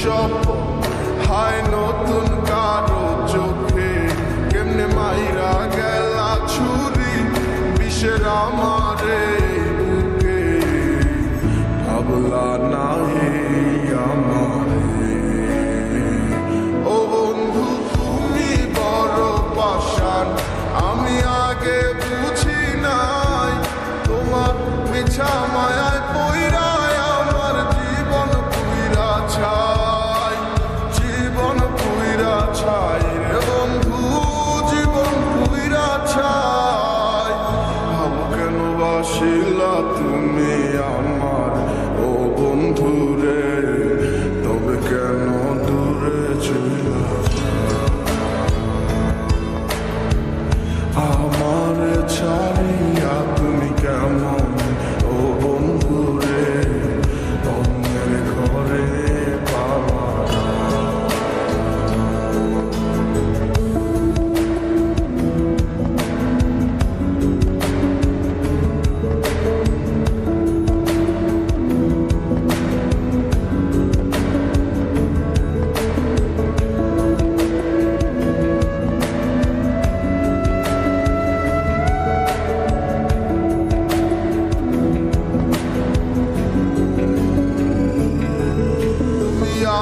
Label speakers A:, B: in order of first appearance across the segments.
A: স্বপ্ন হায় নতুন কারও চোখে কেমনে মাইরা গেলা ছুরি বিষের আমারে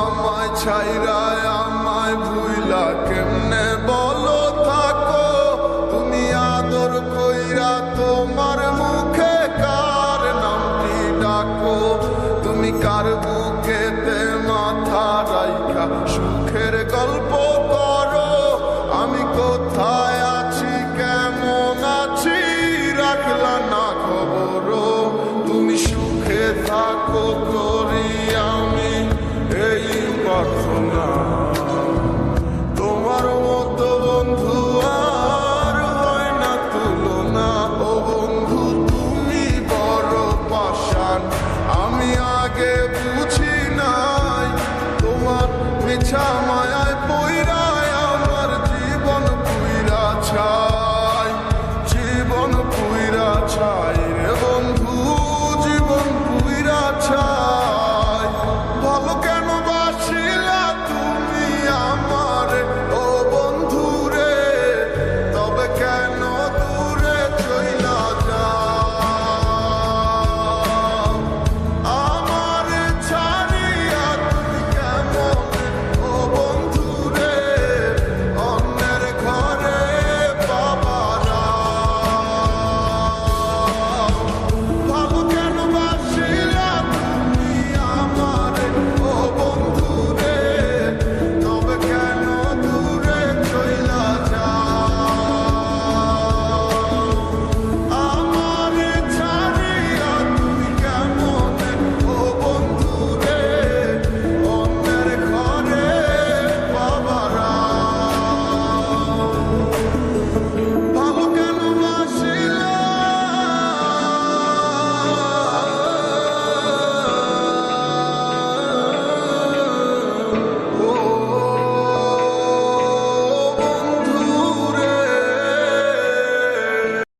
A: আমায় ছাইরা, আমায় ভুইলা কেমনে বলো থাকো? তুমি আদর কইরা তোমার মুখে কার নামটি ডাকো? তুমি কার বুকেতে মাথা রাইখা? সুখের গল্প করো, আমি কোথায় আছি, কেমন আছি? রাখলা না খবরও। তুমি সুখে থাকো করিয়া Рок.